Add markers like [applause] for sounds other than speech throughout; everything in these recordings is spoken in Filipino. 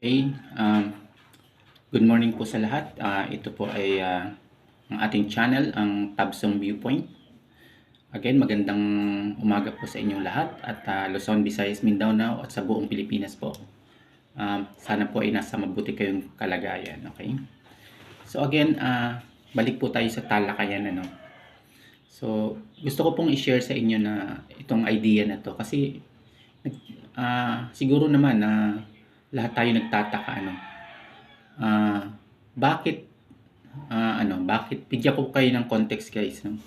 Okay, um, good morning po sa lahat. Ah, ito po ay ah, ang ating channel, ang Tabsong Viewpoint. Again, magandang umaga po sa inyong lahat at ah, Luzon, Visayas, Mindanao at sa buong Pilipinas po. Um, sana po ay nasa mabuti kayong kalagayan, okay? So again, ah, balik po tayo sa talakayan ano. So, gusto ko pong i-share sa inyo na itong idea na to kasi ah, siguro naman na lahat tayo nagtataka ano. Ah, bakit ah, ano, bakit bigyan ko kayo ng context guys, no?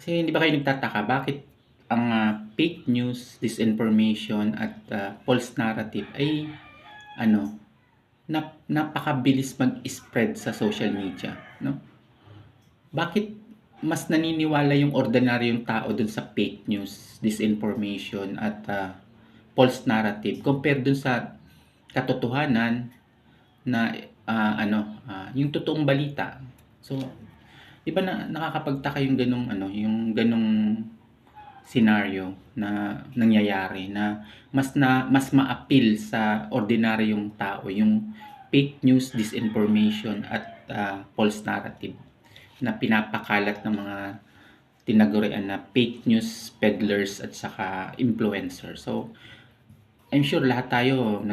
Kasi hindi ba kayo nagtataka bakit ang ah, fake news, disinformation at ah, false narrative ay ano, nap, napakabilis mag-spread sa social media, no? Bakit mas naniniwala yung ordinaryong tao dun sa fake news, disinformation at ah, false narrative compared dun sa katotohanan na ah, ano, ah, yung totoong balita. So, 'di ba na nakakapagtaka yung ganung ano, yung ganung scenario na nangyayari na mas na mas ma-appeal sa ordinaryong tao yung fake news, disinformation at ah, false narrative na pinapakalat ng mga tinagurian na fake news peddlers at saka influencer. So, I'm sure lahat tayo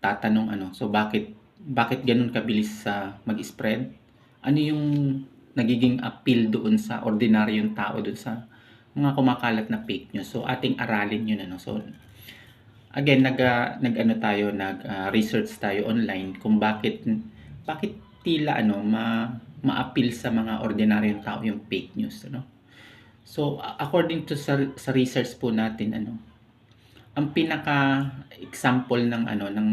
nagtatanong ano, so bakit bakit ganun kabilis sa mag-spread? Ano yung nagiging appeal doon sa ordinaryong tao doon sa mga kumakalat na fake news. So ating aralin 'yun ano. So again nag ah, nag-ano tayo, nag-research tayo online kung bakit bakit tila ano ma ma-appeal sa mga ordinaryong tao yung fake news ano. So according to sa, sa research po natin ano, ang pinaka example ng ano ng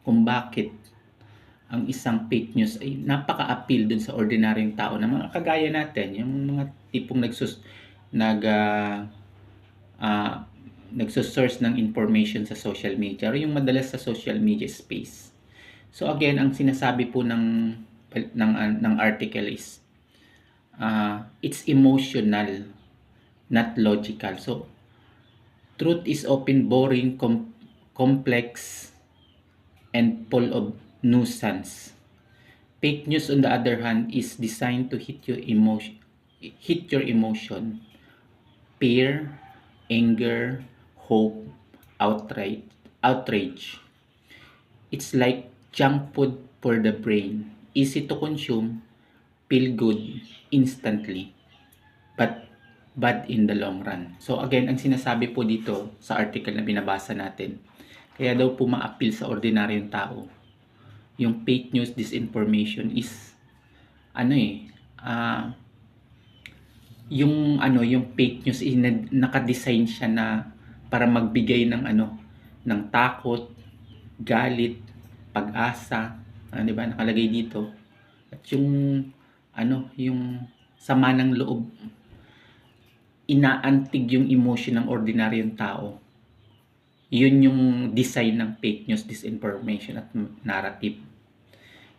kung bakit ang isang fake news ay napaka-appeal dun sa ordinaryong tao na mga kagaya natin, yung mga tipong nagsus nag ah, ah, nagsosource ng information sa social media or yung madalas sa social media space. So again, ang sinasabi po ng ng ng article is ah, it's emotional, not logical. So truth is often boring, com- complex, and full of nuisance. Fake news, on the other hand, is designed to hit your emotion, hit your emotion, fear, anger, hope, outright, outrage. It's like junk food for the brain, easy to consume, feel good instantly, but bad in the long run. So again, ang sinasabi po dito sa article na binabasa natin, kaya daw po ma-appeal sa ordinaryong tao yung fake news disinformation is ano eh ah yung ano yung fake news is na- naka-design siya na para magbigay ng ano ng takot, galit, pag-asa, ah, 'di ba? Nakalagay dito. At yung ano, yung sama ng loob inaantig yung emotion ng ordinaryong tao. Yun yung design ng fake news, disinformation at narrative.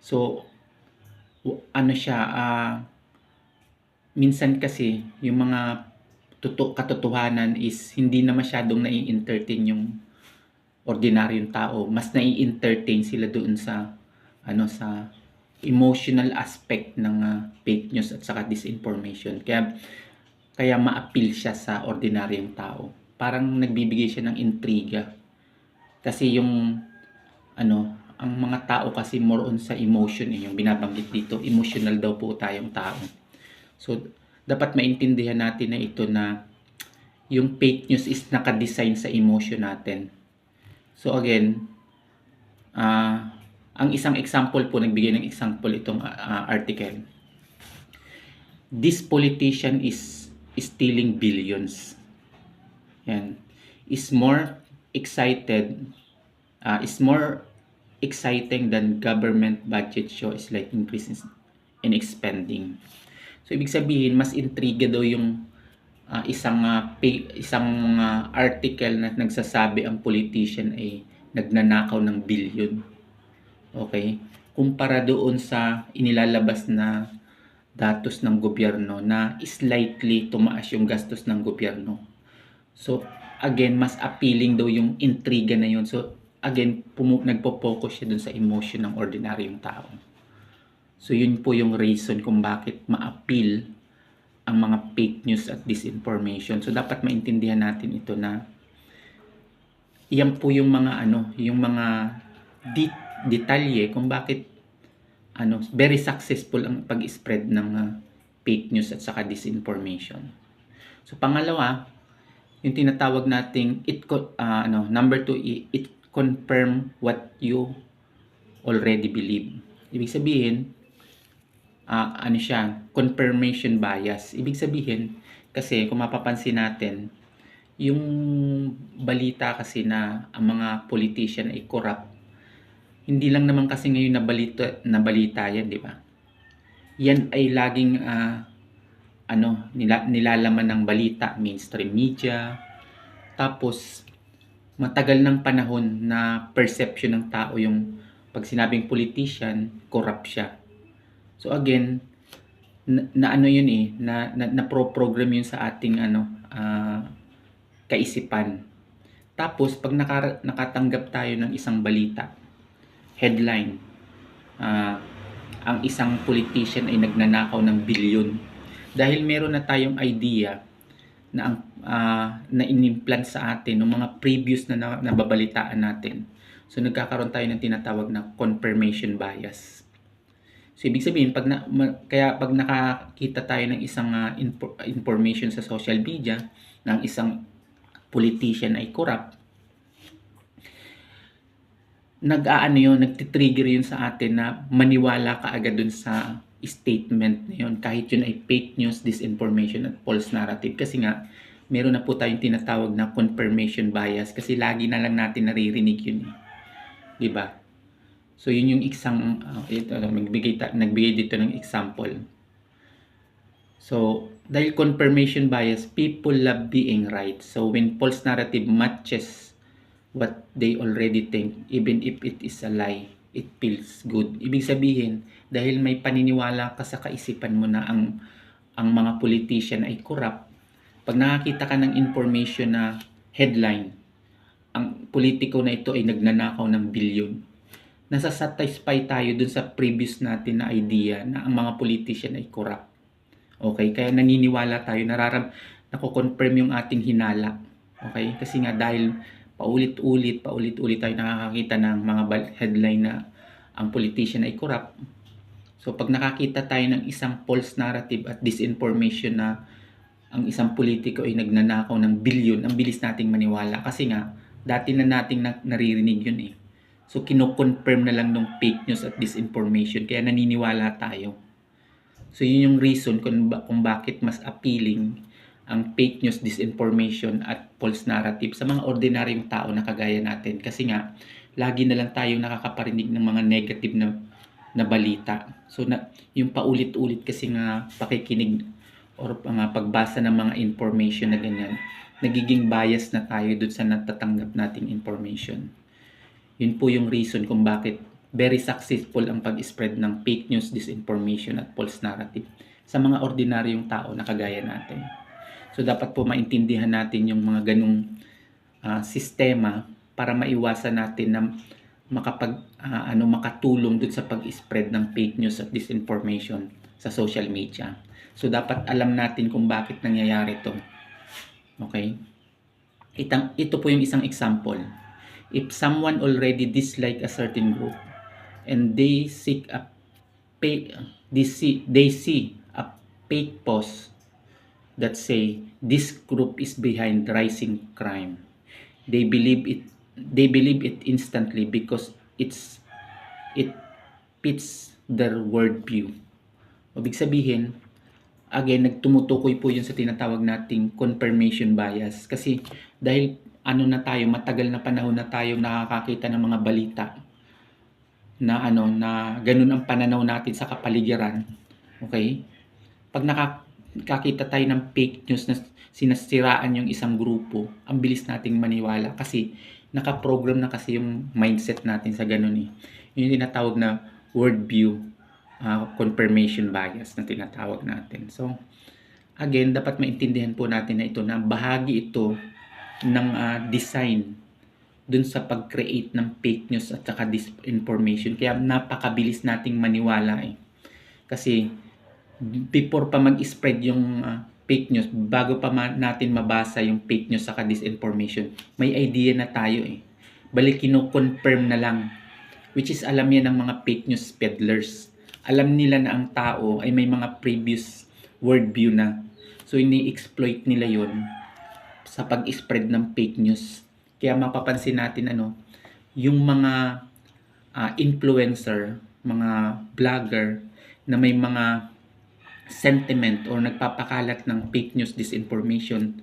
So, ano siya, ah, minsan kasi yung mga tuto, katotohanan is hindi na masyadong nai-entertain yung ordinaryong tao. Mas nai-entertain sila doon sa ano sa emotional aspect ng ah, fake news at saka disinformation. Kaya kaya ma-appeal siya sa ordinaryong tao. Parang nagbibigay siya ng intriga. Kasi yung ano, ang mga tao kasi more on sa emotion eh, yung binabanggit dito, emotional daw po tayong tao. So, dapat maintindihan natin na ito na yung fake news is nakadesign sa emotion natin. So again, ah ang isang example po, nagbigay ng example itong ah, article. This politician is stealing billions. Yan. Is more excited, ah, is more exciting than government budget show is like increases in expending. So ibig sabihin mas intriga daw yung ah, isang ah, pa- isang ah, article na nagsasabi ang politician ay nagnanakaw ng billion. Okay? Kumpara doon sa inilalabas na datos ng gobyerno na slightly tumaas yung gastos ng gobyerno. So, again, mas appealing daw yung intriga na yun. So, again, pumu- nagpo-focus siya dun sa emotion ng ordinaryong tao. So yun po yung reason kung bakit ma-appeal ang mga fake news at disinformation. So dapat maintindihan natin ito na yan po yung mga ano, yung mga di- detalye kung bakit ano, very successful ang pag-spread ng ah, fake news at saka disinformation. So pangalawa, yung tinatawag nating it ah, ano, number two, it confirm what you already believe. Ibig sabihin, ah, ano siya, confirmation bias. Ibig sabihin, kasi kung mapapansin natin, yung balita kasi na ang mga politician ay corrupt, hindi lang naman kasi ngayon na balita, na balita yan, di ba? Yan ay laging ah, ano, nila, nilalaman ng balita, mainstream media. Tapos, matagal ng panahon na perception ng tao yung pag sinabing politician, corrupt siya. So again, na, na ano yun eh, na, na, na pro-program yun sa ating ano, ah, kaisipan. Tapos, pag naka, nakatanggap tayo ng isang balita, headline, ah, ang isang politician ay nagnanakaw ng bilyon. Dahil meron na tayong idea na ang ah, na inimplant sa atin ng mga previous na na- nababalitaan natin. So nagkakaroon tayo ng tinatawag na confirmation bias. So ibig sabihin pag na, ma- kaya pag nakakita tayo ng isang ah, info- information sa social media ng isang politician ay corrupt, nag-aano yun, nagtitrigger yun sa atin na maniwala ka agad dun sa statement na yun kahit yun ay fake news, disinformation at false narrative kasi nga meron na po tayong tinatawag na confirmation bias kasi lagi na lang natin naririnig yun eh. 'Di ba? So yun yung isang uh, ito nagbigay ta- nagbigay dito ng example. So dahil confirmation bias, people love being right. So when false narrative matches what they already think, even if it is a lie, it feels good. Ibig sabihin, dahil may paniniwala ka sa kaisipan mo na ang ang mga politician ay corrupt, pag nakakita ka ng information na headline, ang politiko na ito ay nagnanakaw ng bilyon, nasa-satisfy tayo dun sa previous natin na idea na ang mga politician ay corrupt. Okay? Kaya naniniwala tayo, nararam, nako-confirm yung ating hinala. Okay? Kasi nga dahil paulit-ulit, paulit-ulit tayo nakakakita ng mga headline na ang politician ay corrupt. So pag nakakita tayo ng isang false narrative at disinformation na ang isang politiko ay nagnanakaw ng bilyon, ang bilis nating maniwala. Kasi nga, dati na nating na- naririnig yun eh. So kino-confirm na lang ng fake news at disinformation, kaya naniniwala tayo. So yun yung reason kung, kung bakit mas appealing ang fake news, disinformation at false narrative sa mga ordinaryong tao na kagaya natin. Kasi nga, lagi na lang tayong nakakaparinig ng mga negative na, na balita. So na, yung paulit-ulit kasi nga pakikinig or mga pagbasa ng mga information na ganyan, nagiging bias na tayo dun sa natatanggap nating information. Yun po yung reason kung bakit very successful ang pag-spread ng fake news, disinformation at false narrative sa mga ordinaryong tao na kagaya natin. So dapat po maintindihan natin yung mga ganung ah, sistema para maiwasan natin na makapag ah, ano makatulong dun sa pag-spread ng fake news at disinformation sa social media. So dapat alam natin kung bakit nangyayari 'to. Okay? Itang, ito po yung isang example. If someone already dislike a certain group and they seek a fake they see, they see a fake post that say this group is behind rising crime. They believe it they believe it instantly because it's it fits their worldview. Ibig sabihin, again, nagtumutukoy po yun sa tinatawag nating confirmation bias. Kasi dahil ano na tayo, matagal na panahon na tayo nakakakita ng mga balita na ano na ganun ang pananaw natin sa kapaligiran. Okay? Pag nakakita tayo ng fake news na sinasiraan yung isang grupo, ang bilis nating maniwala kasi nakaprogram na kasi yung mindset natin sa ganun eh. Yun yung tinatawag na worldview uh, confirmation bias na tinatawag natin. So, again, dapat maintindihan po natin na ito na bahagi ito ng ah, design dun sa pag-create ng fake news at saka disinformation. Kaya napakabilis nating maniwala eh. Kasi before pa mag-spread yung ah, fake news, bago pa ma- natin mabasa yung fake news saka disinformation, may idea na tayo eh. Balik kino-confirm na lang. Which is alam yan ng mga fake news peddlers. Alam nila na ang tao ay may mga previous worldview na. So ini-exploit nila yon sa pag-spread ng fake news. Kaya mapapansin natin ano, yung mga ah, influencer, mga vlogger na may mga sentiment or nagpapakalat ng fake news, disinformation,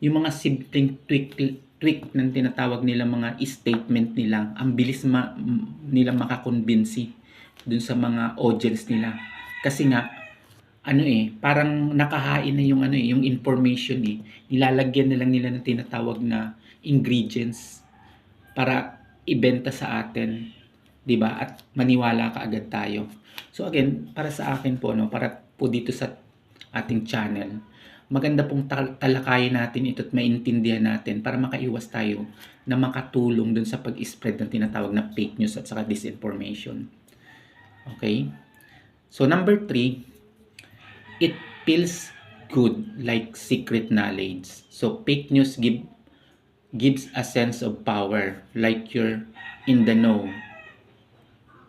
yung mga simpleng tweak, tweak ng tinatawag nila mga statement nila, ang bilis ma, nila makakonbinsi dun sa mga audience nila. Kasi nga, ano eh, parang nakahain na yung ano eh, yung information eh. Nilalagyan na lang nila ng tinatawag na ingredients para ibenta sa atin, 'di ba? At maniwala ka agad tayo. So again, para sa akin po no, para po dito sa ating channel, maganda pong tal- talakayin natin ito at maintindihan natin para makaiwas tayo na makatulong dun sa pag-spread ng tinatawag na fake news at saka disinformation. Okay? So number three, it feels good like secret knowledge. So fake news give gives a sense of power like you're in the know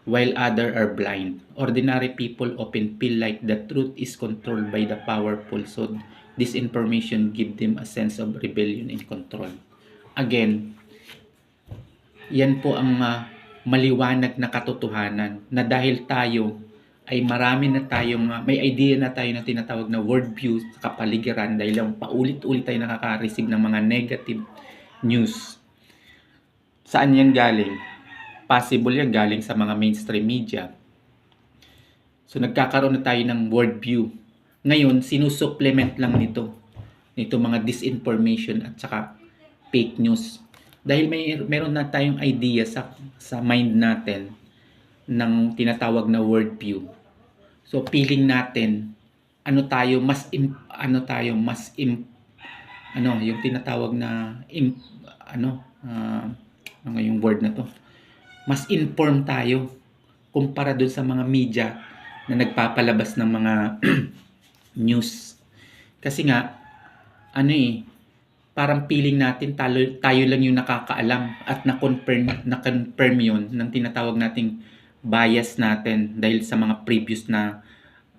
while other are blind. Ordinary people often feel like the truth is controlled by the powerful so this information give them a sense of rebellion and control. Again, yan po ang ah, maliwanag na katotohanan na dahil tayo ay marami na tayong ah, may idea na tayo na tinatawag na worldview sa kapaligiran dahil lang paulit-ulit tayo nakaka-receive ng mga negative news. Saan yan galing? Possible yan galing sa mga mainstream media. So nagkakaroon na tayo ng worldview. Ngayon, sinusupplement lang nito. Nito mga disinformation at saka fake news. Dahil may meron na tayong idea sa sa mind natin ng tinatawag na worldview. So feeling natin ano tayo mas im, ano tayo mas im, ano yung tinatawag na im, ano ah, ano yung word na to mas informed tayo kumpara dun sa mga media na nagpapalabas ng mga [clears throat] news kasi nga ano eh parang feeling natin talo, tayo lang yung nakakaalam at na-confirm na-confirm yun ng tinatawag nating bias natin dahil sa mga previous na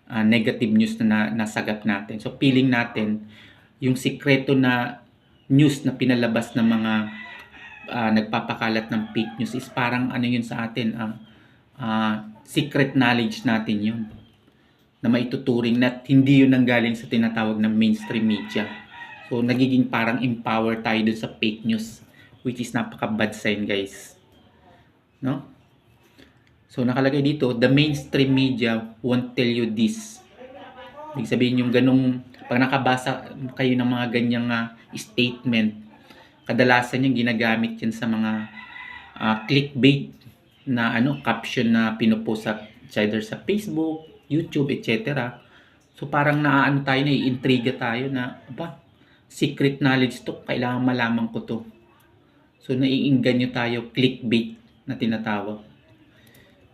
ah, negative news na, na nasagap natin. So feeling natin yung sikreto na news na pinalabas ng mga ah, nagpapakalat ng fake news is parang ano yun sa atin, ang ah, secret knowledge natin yun na maituturing na hindi yun ang galing sa tinatawag ng mainstream media. So, nagiging parang empower tayo dun sa fake news which is napaka-bad sign guys. No? So, nakalagay dito, the mainstream media won't tell you this. Ibig sabihin yung ganong, pag nakabasa kayo ng mga ganyang ah, statement, kadalasan yung ginagamit yan sa mga ah, clickbait na ano caption na pinupost sa either sa Facebook, YouTube, etc. So parang naaano tayo, naiintriga tayo na, aba, secret knowledge to, kailangan malaman ko to. So naiinganyo tayo, clickbait na tinatawag.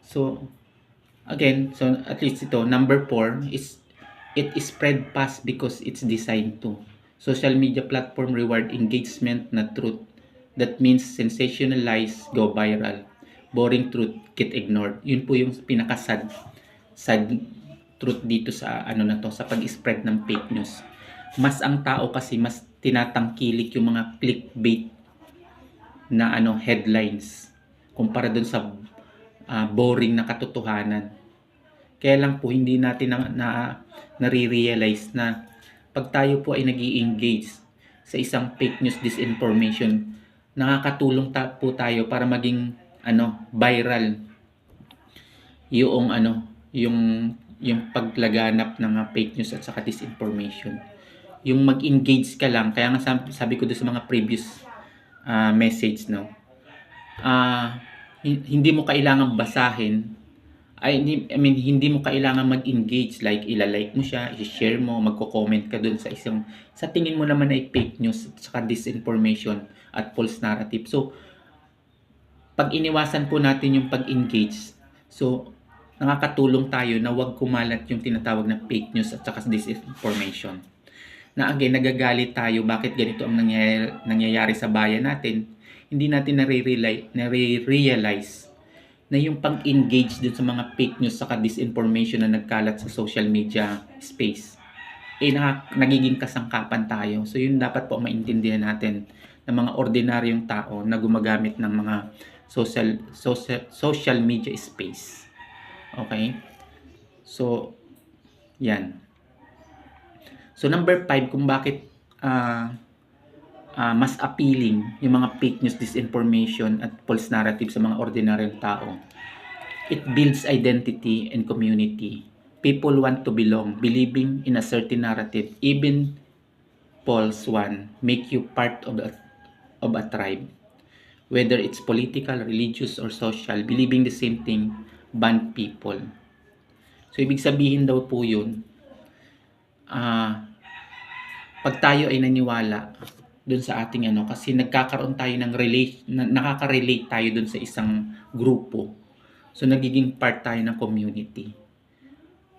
So, again, so at least ito, number four is it is spread fast because it's designed to. Social media platform reward engagement na truth. That means sensational lies go viral. Boring truth get ignored. Yun po yung pinakasad sad truth dito sa ano na to sa pag-spread ng fake news. Mas ang tao kasi mas tinatangkilik yung mga clickbait na ano headlines kumpara dun sa ah, boring na katotohanan. Kaya lang po hindi natin na, na nare-realize na pag tayo po ay nag engage sa isang fake news disinformation, nakakatulong ta- po tayo para maging ano viral yung ano yung yung paglaganap ng fake news at saka disinformation. Yung mag-engage ka lang, kaya nga sabi, sabi ko doon sa mga previous ah, message no. Hin- hindi mo kailangan basahin hindi, I mean hindi mo kailangan mag-engage like ilalike mo siya, i-share mo, magko-comment ka doon sa isang sa tingin mo naman ay fake news at saka disinformation at false narrative. So pag iniwasan po natin yung pag-engage, so nakakatulong tayo na wag kumalat yung tinatawag na fake news at saka disinformation. Na again, nagagalit tayo bakit ganito ang nangyayari, nangyayari sa bayan natin. Hindi natin nare-realize na yung pang-engage dun sa mga fake news saka disinformation na nagkalat sa social media space eh na, nagiging kasangkapan tayo. So yun dapat po maintindihan natin ng mga ordinaryong tao na gumagamit ng mga social social social media space. Okay? So yan. So number 5 kung bakit ah ah, mas appealing yung mga fake news, disinformation at false narrative sa mga ordinaryong tao. It builds identity and community. People want to belong, believing in a certain narrative, even false one, make you part of a, of a tribe. Whether it's political, religious, or social, believing the same thing, band people. So, ibig sabihin daw po yun, ah, pag tayo ay naniwala dun sa ating ano, kasi nagkakaroon tayo ng relate, na, nakaka-relate tayo dun sa isang grupo. So, nagiging part tayo ng community.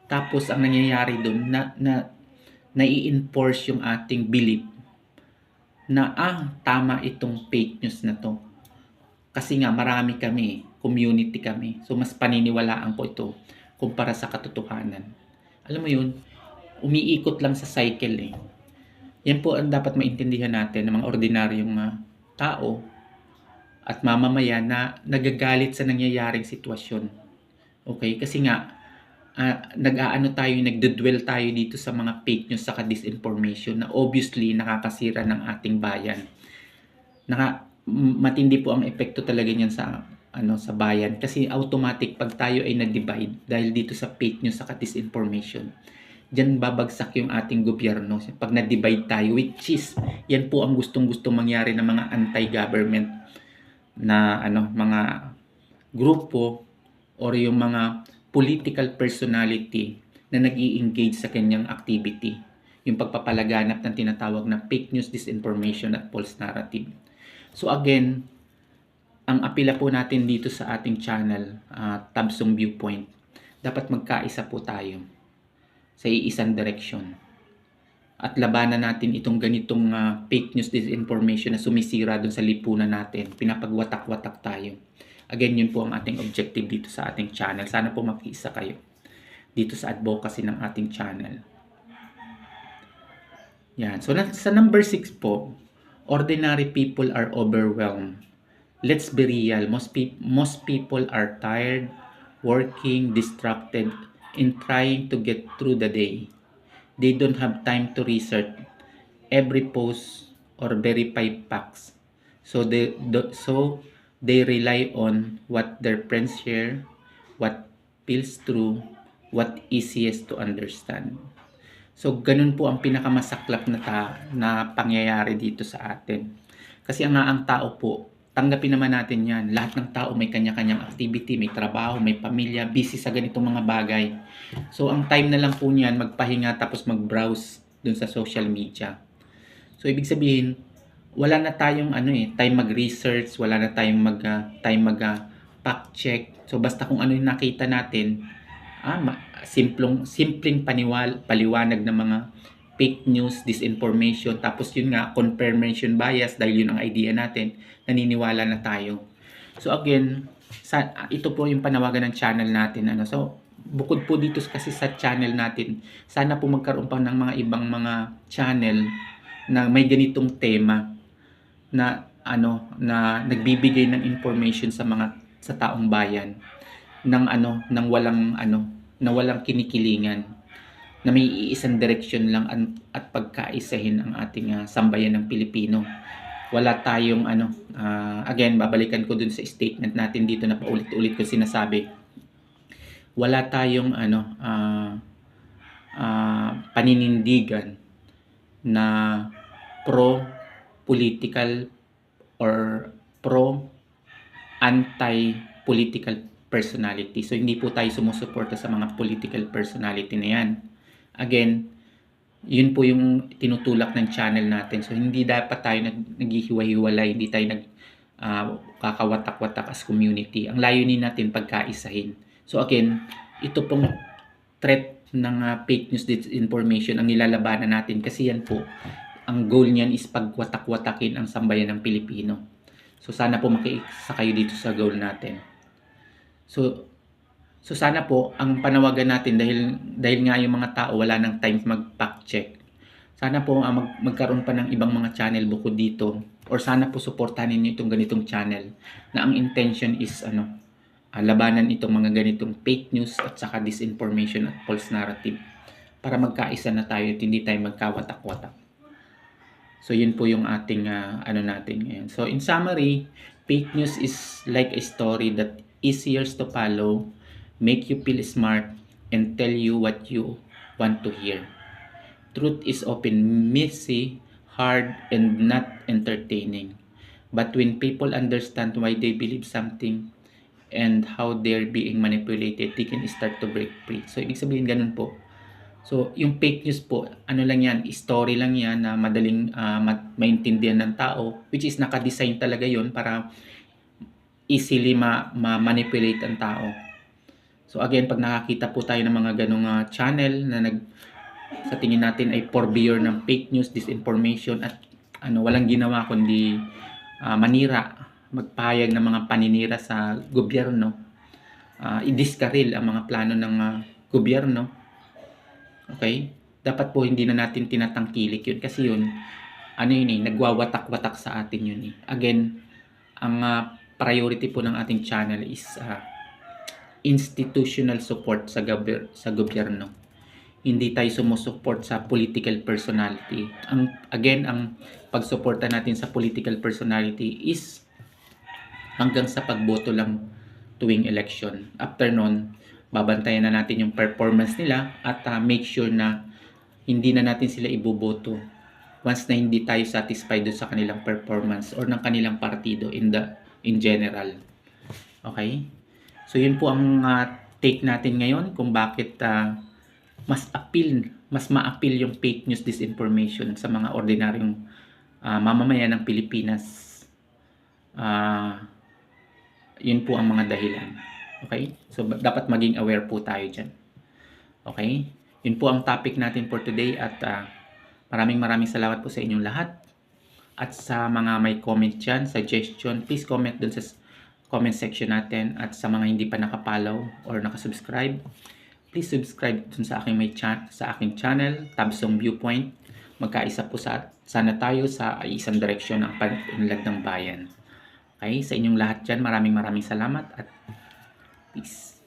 Tapos, ang nangyayari dun, na, na, nai-enforce yung ating belief na, ah, tama itong fake news na to. Kasi nga, marami kami, community kami. So, mas paniniwalaan ko ito kumpara sa katotohanan. Alam mo yun, umiikot lang sa cycle eh. Yan po ang dapat maintindihan natin ng mga ordinaryong ah, tao at mamamayan na nagagalit sa nangyayaring sitwasyon. Okay? Kasi nga, ah, nag-aano tayo, nagdudwell tayo dito sa mga fake news saka disinformation na obviously nakakasira ng ating bayan. Naka, matindi po ang epekto talaga niyan sa ano sa bayan kasi automatic pag tayo ay nag-divide dahil dito sa fake news saka disinformation diyan babagsak yung ating gobyerno. Pag na-divide tayo which is yan po ang gustong-gustong mangyari ng mga anti-government na ano mga grupo or yung mga political personality na nag engage sa kanyang activity. Yung pagpapalaganap ng tinatawag na fake news, disinformation at false narrative. So again, ang apila po natin dito sa ating channel, uh, Tabsong Viewpoint, dapat magkaisa po tayo sa iisang direksyon. At labanan natin itong ganitong uh, fake news disinformation na sumisira doon sa lipunan natin. Pinapagwatak-watak tayo. Again, yun po ang ating objective dito sa ating channel. Sana po makiisa kayo dito sa advocacy ng ating channel. Yan. So, sa number 6 po, ordinary people are overwhelmed. Let's be real. Most, pe- most people are tired, working, distracted, in trying to get through the day. They don't have time to research every post or verify facts. So they so they rely on what their friends share, what feels true, what easiest to understand. So ganun po ang pinakamasaklap na ta- na pangyayari dito sa atin. Kasi ang ang tao po, tanggapin naman natin yan. Lahat ng tao may kanya-kanyang activity, may trabaho, may pamilya, busy sa ganitong mga bagay. So, ang time na lang po niyan, magpahinga tapos mag-browse dun sa social media. So, ibig sabihin, wala na tayong ano eh, time mag-research, wala na tayong mag, uh, time mag uh, fact check. So, basta kung ano yung nakita natin, ah, simplong, simpleng paniwal, paliwanag ng mga fake news, disinformation, tapos yun nga, confirmation bias dahil yun ang idea natin, naniniwala na tayo. So again, sa, ito po yung panawagan ng channel natin. Ano. So, bukod po dito kasi sa channel natin, sana po magkaroon pa ng mga ibang mga channel na may ganitong tema na ano na nagbibigay ng information sa mga sa taong bayan ng ano ng walang ano na walang kinikilingan na may iisang direksyon lang an, at pagkaisahin ang ating uh, sambayan ng Pilipino. Wala tayong ano, uh, again, babalikan ko dun sa statement natin dito na paulit-ulit ko sinasabi. Wala tayong ano, uh, uh, paninindigan na pro political or pro anti political personality. So hindi po tayo sumusuporta sa mga political personality na yan again, yun po yung tinutulak ng channel natin. So, hindi dapat tayo nag, naghihiwa-hiwalay, hindi tayo nag, ah, kakawatak-watak as community. Ang layunin natin pagkaisahin. So again, ito pong threat ng ah, fake news disinformation ang nilalabanan natin kasi yan po ang goal niyan is pagwatak-watakin ang sambayan ng Pilipino. So sana po makiisa kayo dito sa goal natin. So so sana po ang panawagan natin dahil dahil nga yung mga tao wala nang time mag-fact check. Sana po ah, mag, magkaroon pa ng ibang mga channel bukod dito or sana po suportahan ninyo itong ganitong channel na ang intention is ano ah, labanan itong mga ganitong fake news at saka disinformation at false narrative para magkaisa na tayo at hindi tayo magkawatak-watak. So yun po yung ating ah, ano natin ngayon. So in summary, fake news is like a story that easier to follow, make you feel smart, and tell you what you want to hear. Truth is often messy, hard, and not entertaining. But when people understand why they believe something and how they're being manipulated, they can start to break free. So, ibig sabihin ganun po. So, yung fake news po, ano lang yan, story lang yan na madaling ma- maintindihan ng tao, which is nakadesign talaga yon para easily ma- ma-manipulate ang tao. So again, pag nakakita po tayo ng mga ganong ah, channel na nag sa tingin natin ay purveyor ng fake news, disinformation at ano walang ginawa kundi ah, manira, magpahayag ng mga paninira sa gobyerno, ah, i-discarril ang mga plano ng ah, gobyerno. Okay? Dapat po hindi na natin tinatangkilik yun kasi yun ano yun eh, nagwawatak-watak sa atin yun eh. Again, ang ah, priority po ng ating channel is ah, institutional support sa gobyerno sa gobyerno. Hindi tayo sumusuport sa political personality. Ang again ang pagsuporta natin sa political personality is hanggang sa pagboto lang tuwing election. After nun, babantayan na natin yung performance nila at ah, make sure na hindi na natin sila iboboto once na hindi tayo satisfied sa kanilang performance or ng kanilang partido in the in general. Okay? So yun po ang ah, take natin ngayon kung bakit ah, mas appeal, mas ma-appeal yung fake news disinformation sa mga ordinaryong ah, mamamayan ng Pilipinas. Ah, yun po ang mga dahilan. Okay? So dapat maging aware po tayo dyan. Okay? Yun po ang topic natin for today at ah, maraming maraming salamat po sa inyong lahat. At sa mga may comment dyan, suggestion, please comment dun sa comment section natin. At sa mga hindi pa nakapollow or nakasubscribe, please subscribe dun sa aking may chan sa aking channel, Tabsong Viewpoint. Magkaisa po sa sana tayo sa isang direksyon ng panunlad ng bayan. Okay, sa inyong lahat dyan, maraming maraming salamat at peace.